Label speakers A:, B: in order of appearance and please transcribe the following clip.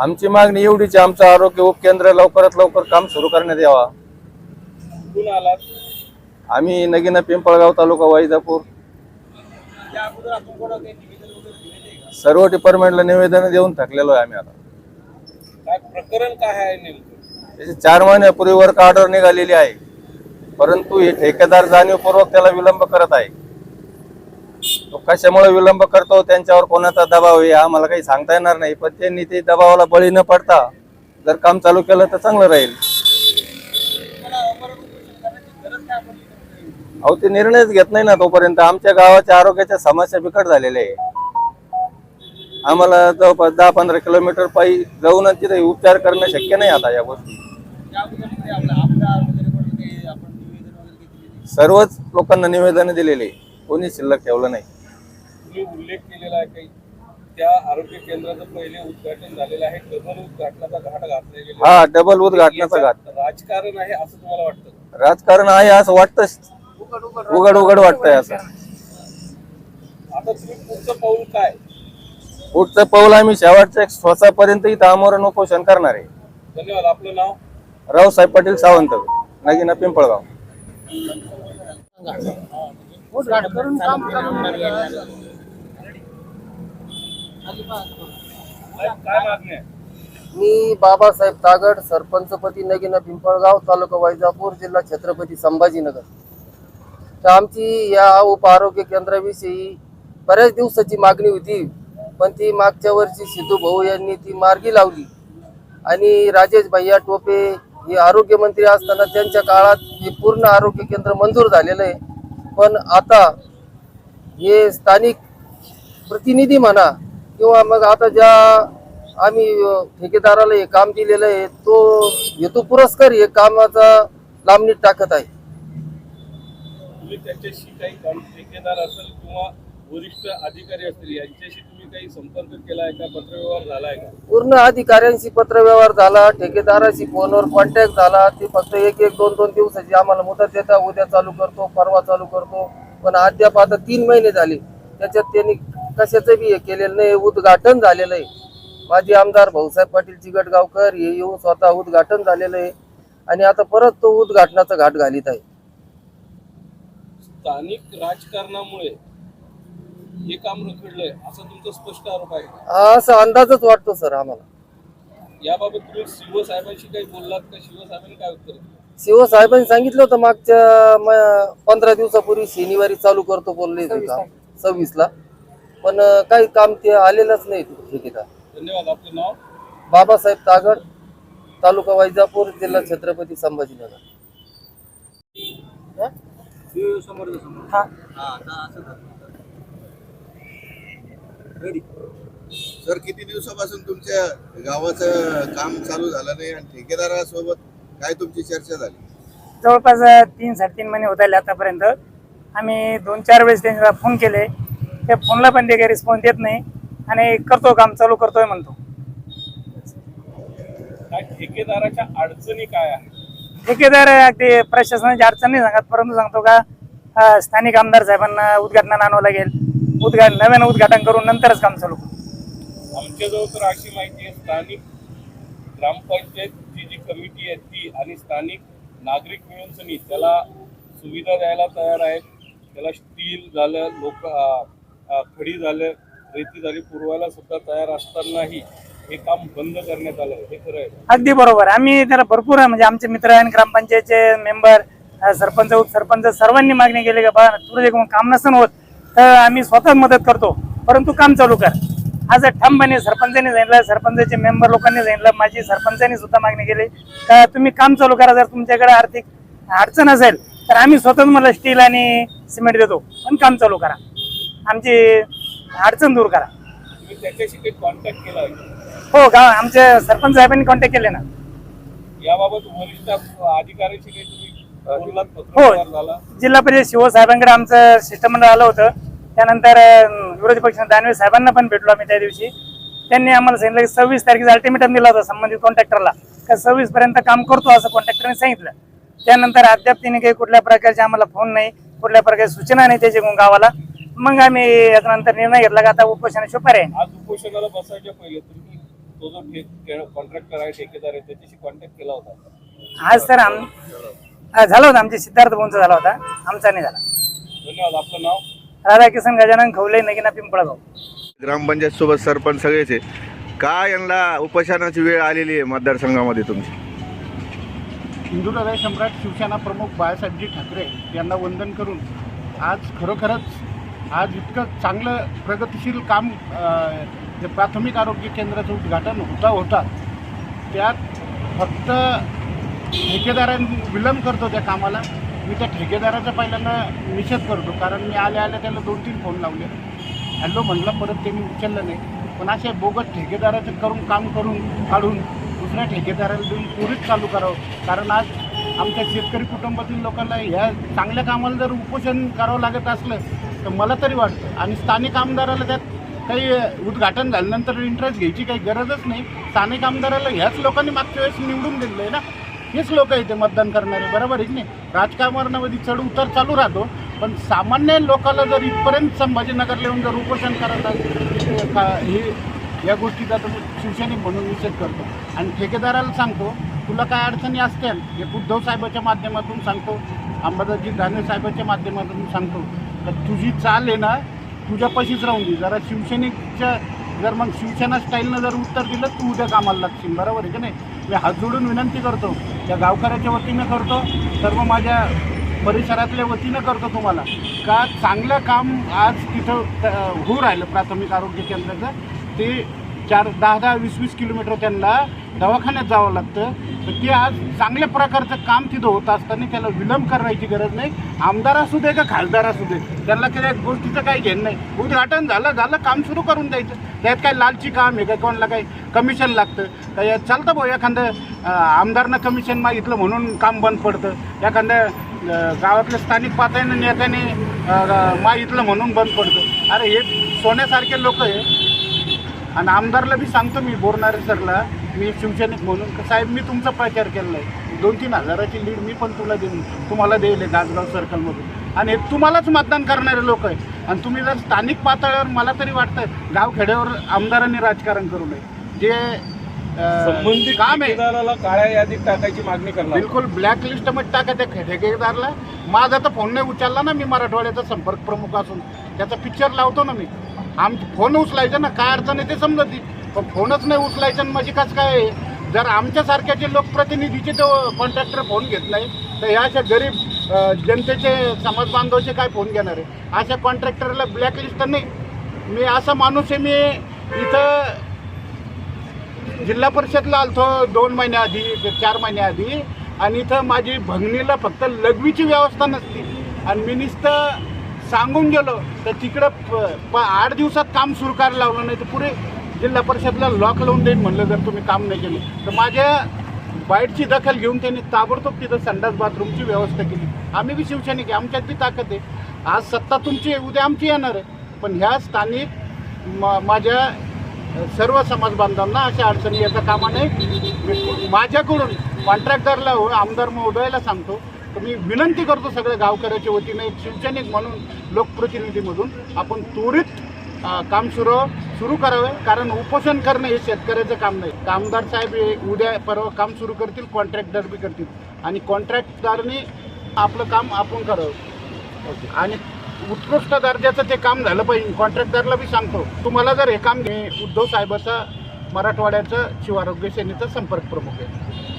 A: आमची मागणी एवढीच आहे, आमचं आरोग्य उपकेंद्र लवकरात लवकर काम सुरू करण्यात यावा.
B: कुठून आलात?
A: आम्ही नगीना पिंपळगाव तालुका वैजापूर.
B: त्या अगोदर आपण कोणा काही निवेदन वगैरे दिलेले आहे का?
A: सर्व डिपार्टमेंटला निवेदन देऊन थकलेलो आहे आम्ही आता.
B: काय प्रकरण काय आहे नेमकं?
A: त्याची चार महिन्यापूर्वी वर्क ऑर्डर निघालेली आहे. परंतु हे ठेकेदार जाणीवपूर्वक त्याला विलंब करत आहे. कशामुळे विलंब करतो त्यांच्यावर कोणाचा दबाव आहे आम्हाला काही सांगता येणार नाही. पण त्यांनी ते दबावाला बळी न पडता जर काम चालू केलं तर चांगलं राहील. अहो ते निर्णयच घेत नाही ना तोपर्यंत. आमच्या गावाच्या आरोग्याच्या समस्या बिकट झालेल्या आहे आम्हाला जवळपास दहा पंधरा किलोमीटर पायी जाऊन तिथे उपचार करणं शक्य नाही आता या गोष्टी.
B: निवेदन आहे?
A: सर्वच लोकांना निवेदन दिलेले कोणी शिल्लक ठेवलं नाही.
B: तुम्ही उल्लेख केलेला आहे काही त्या आरोग्य केंद्राचं पहिले उद्घाटन झालेलं आहे. डबल उद्घाटनाचा घाट घातला गेला
A: हा डबल उद्घाटनाचा घाट.
B: राजकारण आहे असं तुम्हाला वाटतं?
A: राजकारण आहे असं वाटतं उघड उघड वाटतंय असं.
B: आता तुम्ही पुढचं पाऊल काय?
A: पुढचं पाऊल आम्ही शेवटच्या श्वासापर्यंत इथं आमरण उपोषण करणार आहे.
B: धन्यवाद. आपलं नाव?
A: रावसाहेब पाटील सावंत. नगीना पिंपळगाव.
B: काय मागणी आहे.
C: मी बाबासाहेब तागड सरपंचपती नगिना पिंपळगाव तालुका वैजापूर जिल्हा छत्रपती संभाजीनगर. तर आमची या उप आरोग्य केंद्राविषयी बऱ्याच दिवसाची मागणी होती पण ती मागच्या वर्षी सिद्धू भाऊ यांनी ती मार्गी लावली. आणि राजेश भैया टोपे हे आरोग्यमंत्री असताना त्यांच्या काळात हे पूर्ण आरोग्य केंद्र मंजूर झालेलं आहे. पण आता हे स्थानिक प्रतिनिधी म्हणा किंवा मग आता ज्या आम्ही ठेकेदाराला हे काम दिलेलं आहे तो हेतू पुरस्कार हे कामाचा लांबणीत टाकत आहे.
B: तुम्ही त्याच्याशी काही ठेकेदार असेल किंवा वरिष्ठ अधिकारी असतील यांच्याशी तुम्ही काही संपर्क केला आहे का? पत्रव्यवहार झाला आहे का?
C: पूर्ण अधिकाऱ्यांशी पत्रव्यवहार झाला ठेकेदाराशी फोनवर कॉन्टॅक्ट झाला ते फक्त एक एक दोन दोन दिवसाची आम्हाला मुदत देता उद्या चालू करतो परवा चालू करतो. पण अद्याप आता तीन महिने झाले त्याच्यात त्यांनी कशाचं बी हे केलेलं नाही उद्घाटन झालेलं आहे. माजी आमदार भाऊसाहेब पाटील चिगटगावकर हे येऊन स्वतः उद्घाटन झालेलं आहे आणि आता परत तो उद्घाटनाचा घाट घालीत आहे.
B: स्थानिक राजकारणामुळे हे काम रखडलंय असा तुमचा स्पष्ट आरोप आहे का?
C: हा असा अंदाजच वाटतो सर आम्हाला.
B: याबाबत तुम्ही शिवसाहेबांशी काही बोललात का? शिवसाहेबांनी काय उत्तर दिलं?
C: शिवसाहेबांनी सांगितलं होतं मागच्या पंधरा दिवसापूर्वी शनिवारी चालू करतो बोलले होते काम सव्वीस ला पण काही काम ते आलेलंच नाही ठेकेदार
B: धन्यवाद आपलं नाव?
C: बाबासाहेब तागड तालुका वैजापूर जिल्हा छत्रपती संभाजीनगर.
D: सर किती दिवसापासून तुमच्या गावाचं काम चालू झालं नाही आणि ठेकेदारासोबत काय तुमची चर्चा झाली?
E: जवळपास तीन साडेतीन महिने होत आले आतापर्यंत. आम्ही दोन चार वेळेस त्यांना फोन केले. त्या फोनला पण ते काही रिस्पॉन्स देत नाही. आणि करतो काम चालू करतोय म्हणतो.
B: ठेकेदाराच्या अडचणी काय आहे
E: ठेकेदार अगदी प्रशासनाची अडचण नाही सांगत परंतु सांगतो का अं, स्थानिक आमदार साहेबांना उद्घाटनाला आणावं लागेल. उद्घाटन नव्यानं उद्घाटन करून नंतरच काम चालू करू.
B: आमच्याजवळ तर अशी माहिती आहे स्थानिक ग्रामपंचायतची जी कमिटी आहे ती आणि स्थानिक नागरिक मिळून सनी त्याला सुविधा द्यायला तयार आहेत. त्याला स्टील झालं लोक अं, खडी झालं रेती झाली पुरवायला सुद्धा तयार असतानाही हे काम बंद करण्यात आलं. हे खरं आहे.
E: अगदी बरोबर. आम्ही त्याला भरपूर म्हणजे आमचे मित्र आणि ग्रामपंचायतचे मेंबर सरपंच उपसरपंच सर्वांनी मागणी केली का बा तुझं काम नसन होत तर आम्ही स्वतः मदत करतो. परंतु काम चालू कर. आज ठामपणे सरपंचांनी सांगितलं सरपंचाचे मेंबर लोकांनी सांगितलं माझी सरपंचांनी सुद्धा मागणी केली का तुम्ही काम चालू करा. जर तुमच्याकडे आर्थिक अडचण असेल तर आम्ही स्वतःच मला स्टील आणि सिमेंट देतो. पण काम चालू करा. आमची अडचण दूर करा.
B: त्याच्याशी कॉन्टॅक्ट केला?
E: हो का? आमच्या सरपंच साहेबांनी कॉन्टॅक्ट केले ना.
B: याबाबत वरिष्ठ अधिकाऱ्यांशी काही झाला?
E: जिल्हा परिषद शिवसाहेबांकडे आमचं शिष्टमंडळ आलं होतं. त्यानंतर विरोधी पक्ष दानवे साहेबांना पण भेटलो आम्ही त्या दिवशी. त्यांनी आम्हाला सांगितलं की सव्वीस तारखेचा अल्टिमेटम दिला होता संबंधित कॉन्ट्रॅक्टरला का सव्वीस पर्यंत काम करतो असं कॉन्ट्रॅक्टरने सांगितलं. त्यानंतर अद्याप तिने काही कुठल्या प्रकारचे आम्हाला फोन नाही कुठल्या प्रकारची सूचना नाही त्याच्या गावाला. मग आम्ही याच्यानंतर निर्णय घेतला का आता उपोषणाशिवाय पर्याय नाही.
B: आज उपोषणाला बसायच्या पहिले तुम्ही तो जो कॉन्ट्रॅक्टर आहे ठेकेदार आहे त्याच्याशी कॉन्टॅक्ट केला होता
E: आज तर आम हा, झाला होता. आमच्या सिद्धार्थ भाऊंचा झाला होता. आमचा नाही झाला.
B: धन्यवाद. आपलं नाव?
E: राधाकिशन गजानन खवले नगिना पिंपळगाव.
D: ग्रामपंचायत सोबत सरपंच सगळेच आहे का यांना उपोषणाची वेळ आलेली आहे मतदारसंघामध्ये तुमची?
F: हिंदुहृदय सम्राट शिवसेना प्रमुख बाळासाहेबजी ठाकरे यांना वंदन करून आज खरोखरच आज इतकं चांगलं प्रगतिशील काम जे प्राथमिक आरोग्य केंद्राचं उद्घाटन होता होता त्यात फक्त ठेकेदारांनी विलंब करतो त्या कामाला. मी त्या ठेकेदाराचा पहिल्यांदा निषेध करतो कारण मी आल्या आल्या त्याला दोन तीन फोन लावले. हॅलो म्हटलं परत त्यांनी उचललं नाही. पण असे बोगस ठेकेदाराचं करून काम करून काढून दुसऱ्या ठेकेदाराला देऊन त्वरित चालू करावं. कारण आज आमच्या शेतकरी कुटुंबातील लोकांना ह्या चांगल्या कामाला जर उपोषण करावं लागत असलं तर मला तरी वाटतं. आणि स्थानिक आमदाराला त्यात काही उद्घाटन झाल्यानंतर इंटरेस्ट घ्यायची काही गरजच नाही. स्थानिक आमदाराला ह्याच लोकांनी मागच्या वेळेस निवडून दिलेलं आहे ना? हेच लोक इथे मतदान करणारे बरोबर आहे की नाही? राजकारणामध्ये चढ उतार चालू राहतो पण सामान्य लोकाला जर इथपर्यंत संभाजीनगरला येऊन जर उपोषण करत इथे का- हे या गोष्टीचा तर शिवसैनिक म्हणून निषेध करतो. आणि ठेकेदाराला सांगतो तुला काय अडचणी असतील? हे उद्धव साहेबाच्या माध्यमातून सांगतो अंबादासजी धाने साहेबाच्या माध्यमातून सांगतो तर तुझी चाल आहे ना तुझ्या पशीच राहून दे. जरा शिवसेनेच्या जर मग शिवसेना स्टाईलनं जर उत्तर दिलं तू उद्या कामाला लागशील. बरोबर आहे की नाही? मी हात जोडून विनंती करतो. त्या गावकऱ्याच्या वतीनं करतो. सर्व माझ्या परिसरातल्या वतीनं करतो तुम्हाला. का चांगलं काम आज तिथं होऊ राहिलं प्राथमिक आरोग्य केंद्राचं. ते चार दहा दहा वीस वीस किलोमीटर त्यांना दवाखान्यात जावं लागतं. तर ते आज चांगल्या प्रकारचं काम तिथं होत असताना त्याला विलंब करायची गरज नाही. आमदार असू दे का खासदार असू दे त्यांना त्या गोष्टीचं काही घेणं नाही. उद्घाटन झालं झालं काम सुरू करून द्यायचं. त्यात काय लालची काम आहे का कोणाला काही कमिशन लागतं? काय चालतं भाऊ एखादं आमदारनं कमिशन मागितलं म्हणून काम बंद पडतं. एखाद्या गावातल्या स्थानिक पातळीनं नेत्याने मागितलं म्हणून बंद पडतं. अरे हे सोन्यासारखे लोक आहे. आणि आमदारला बी सांगतो मी बोरणारे सरला मी शिवसैनिक म्हणून का साहेब मी तुमचा प्रचार केला आहे दोन तीन हजाराची लीड मी पण तुला देईन. तुम्हाला देईल आहे गाजगाव सर्कलमधून आणि हे तुम्हालाच मतदान करणारे लोक आहे आणि तुम्ही जर स्थानिक पातळीवर मला तरी वाटतं गावखेड्यावर आमदारांनी राजकारण करू नये. जे
B: संबंधित
F: काम आहे.
B: काळ्या यादीत टाकायची मागणी करणार.
F: बिलकुल ब्लॅक लिस्टमध्ये टाका त्या ठेकेदारला. माझा तर फोन नाही उचलला ना मी मराठवाड्याचा संपर्क प्रमुख असून. त्याचा पिक्चर लावतो ना मी. आम फोन उचलायचा ना काय अडचण आहे ते समजत. पण फोनच नाही उचलायचं आणि म्हणजे माझी काय जर आमच्यासारख्याचे लोकप्रतिनिधीचे तो कॉन्ट्रॅक्टर फोन घेत नाही तर ह्या अशा गरीब जनतेचे समाज बांधवचे काय फोन घेणार आहे? अशा कॉन्ट्रॅक्टरला ब्लॅक तर नाही. मी असा माणूस आहे मी इथं जिल्हा परिषदला आलतो दोन महिन्याआधी ते चार महिन्याआधी आणि इथं माझी भगिनीला फक्त लघवीची व्यवस्था नसती. आणि मी नुसतं सांगून गेलो तर तिकडं प- प आठ दिवसात काम सुरू करायला लावलं नाही तर पुढे जिल्हा परिषदला लॉक लावून देईन म्हणलं जर तुम्ही काम नाही केलं. तर माझ्या बाईटची दखल घेऊन त्यांनी ताबडतोब तिथं संडास बाथरूमची व्यवस्था केली. आम्ही बी शिवसैनिक आहे आमच्यात बी ताकद आहे. आज सत्ता तुमची आहे उद्या आमची येणार आहे. पण ह्या स्थानिक म माझ्या सर्व समाज बांधवांना अशा अडचणी येता कामा नये. माझ्याकडून कॉन्ट्रॅक्टरला आमदार महोदयाला सांगतो तर मी विनंती करतो सगळ्या गावकऱ्याच्या वतीने शिवसैनिक म्हणून लोकप्रतिनिधीमधून आपण त्वरित काम सुरू सुरू करावे कारण उपोषण करणं हे शेतकऱ्याचं काम नाही. कामदार साहेब हे उद्या परवा काम सुरू करतील कॉन्ट्रॅक्टर बी करतील. आणि कॉन्ट्रॅक्टदारनी आपलं काम आपण करावं. आणि उत्कृष्ट दर्जाचं ते काम झालं पाहिजे. कॉन्ट्रॅक्टरला बी सांगतो तुम्हाला जर हे काम हे उद्धव साहेबाचा मराठवाड्याचं शिव आरोग्य सेनेचा संपर्क प्रमुख आहे.